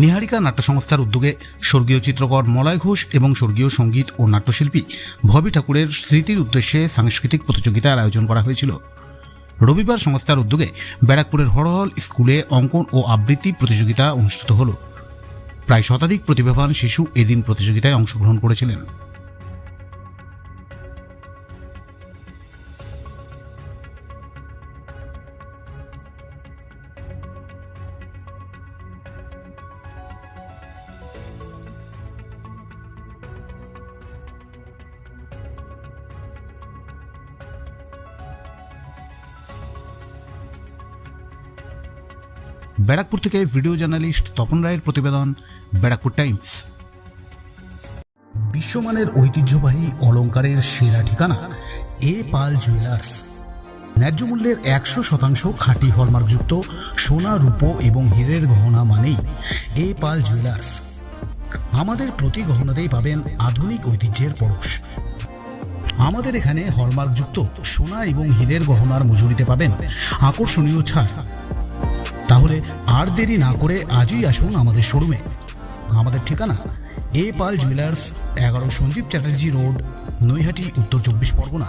নিহারিকা নাট্য সংস্থার উদ্যোগে স্বর্গীয় চিত্রকর মলয় ঘোষ এবং স্বর্গীয় সংগীত ও নাট্যশিল্পী ভবি ঠাকুরের স্মৃতির উদ্দেশ্যে সাংস্কৃতিক প্রতিযোগিতার আয়োজন করা হয়েছিল। রবিবার সংস্থার উদ্যোগে ব্যারাকপুরের হরহল স্কুলে অঙ্কন ও আবৃত্তি প্রতিযোগিতা অনুষ্ঠিত হল। প্রায় শতাধিক প্রতিভাবান শিশু এদিন প্রতিযোগিতায় অংশগ্রহণ করেছিলেন। ব্যারাকপুর থেকে ভিডিও জার্নালিস্ট তপন রায়ের প্রতিবেদন, ব্যারাকপুর টাইমস। বিশ্বমানের ঐতিহ্যবাহী অলংকারের সেরা ঠিকানা, এ পাল জুয়েলার্স। ন্যায্য মূল্যের একশো শতাংশ খাঁটি হলমার্কযুক্ত, সোনা, রূপো এবং হীরের গহনা মানেই এ পাল জুয়েলার্স। আমাদের প্রতি গহনাতেই পাবেন আধুনিক ঐতিহ্যের পরশ। আমাদের এখানে হলমার্কযুক্ত সোনা এবং হীরের গহনার মজুরিতে পাবেন আকর্ষণীয় ছাড়। আর দেরি না করে আজই আসুন আমাদের শোরুমে। আমাদের ঠিকানা, এ পাল জুয়েলার্স, এগারো সঞ্জীব চ্যাটার্জি রোড, নৈহাটি, উত্তর চব্বিশ পরগনা।